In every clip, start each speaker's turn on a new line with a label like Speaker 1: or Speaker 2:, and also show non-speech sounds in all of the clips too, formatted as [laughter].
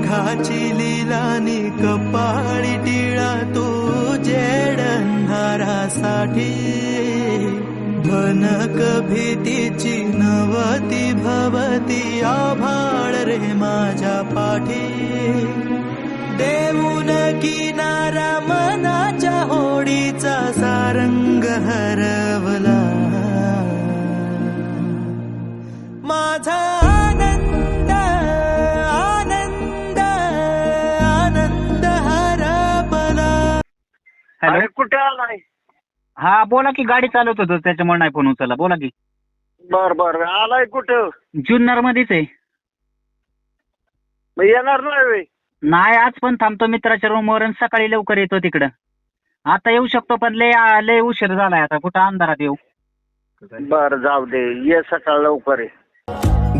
Speaker 1: वाघाची लिलानी कपाळी टिळा तू जेडणारासाठी भनक भीतीची नवती भवती आभाळ रे माझ्या पाठी. देऊन किनारा मनाच्या होडीचा सारंग हरवला.
Speaker 2: कुठे आलाय
Speaker 3: हा बोला की गाडी चालवत होतो त्याच्यामुळे नाही फोन उचलला. बोला की.
Speaker 2: बर बर. आलाय कुठं?
Speaker 3: जुन्नर मध्येच आहे.
Speaker 2: मग येणार नाही वे
Speaker 3: नाही आज पण थांबतो मित्राच्या रूमवर आणि सकाळी लवकर येतो तिकडं. आता येऊ शकतो पण लय लय उशीर झालाय आता. कुठं अंधारात येऊ?
Speaker 2: बर जाऊ दे. ये सकाळ लवकर ये.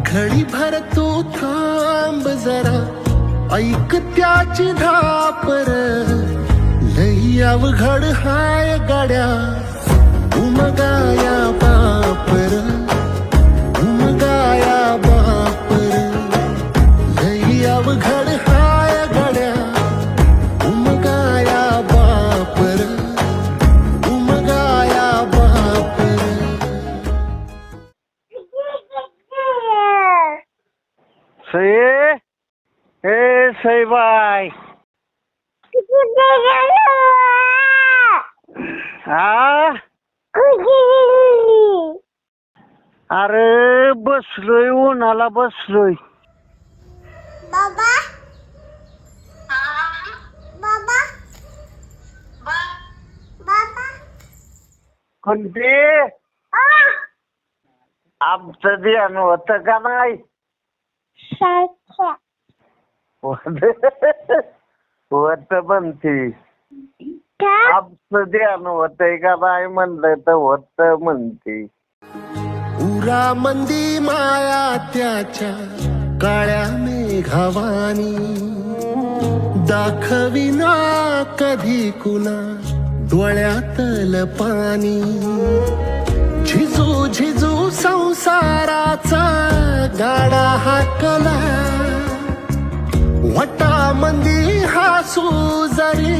Speaker 1: घडी भर तू थांब जरा. ऐक त्याची धापर अवघड हाय गाड्या उमगाया बापर उमगाया बापर. लई अवघड हाय गाड्या उमगाया बापर उमगाया बापर.
Speaker 2: सई हे सईबाई [laughs] हा? अरे बसलोय उन्हाला बसलोय.
Speaker 4: बाबा? बाबा? बाबा?
Speaker 2: कोणते? आमचं ध्यान होत का नाही?
Speaker 4: सारख्या.
Speaker 2: होत म्हणते. ध्यान होतंय का नाही म्हणलं तर होत म्हणते.
Speaker 1: उरा मंदी माया त्याच्या काळ्या मेघावानी. दाखविना कधी कुणा डोळ्यातल पाणी झिजू झिजू संसाराचा गाडा हाकला. वटा मंदी हासू जरी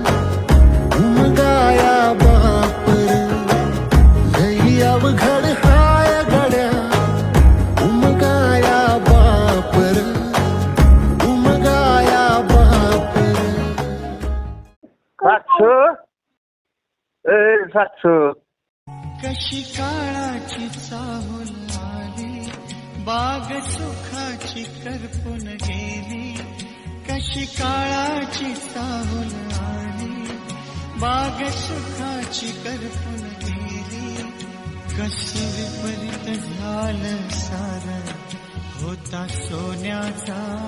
Speaker 2: ए
Speaker 1: कशी काळाची चाहूल आली बाग सुखाची करपून गेली. कशी काळाची चाहूल आली बाग सुखाची करपून गेली. कशी विपरीत झालं सार होता सोन्याचा.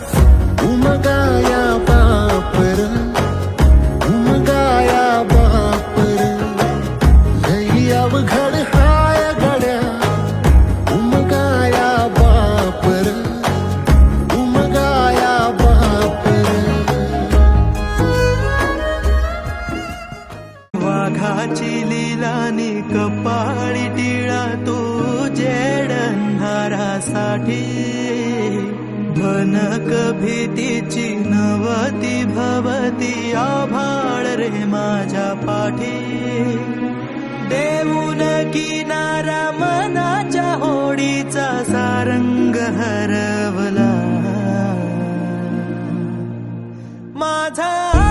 Speaker 1: साठी भनक भीतीची नवती भवती आभाळ रे माझ्या पाठी. देऊन किनारा मनाच्या होडीचा सारंग
Speaker 5: हरवला. माझा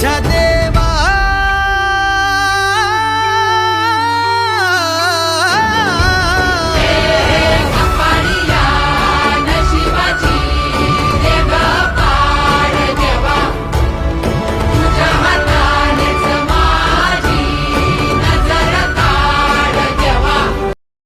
Speaker 5: বোঝাতে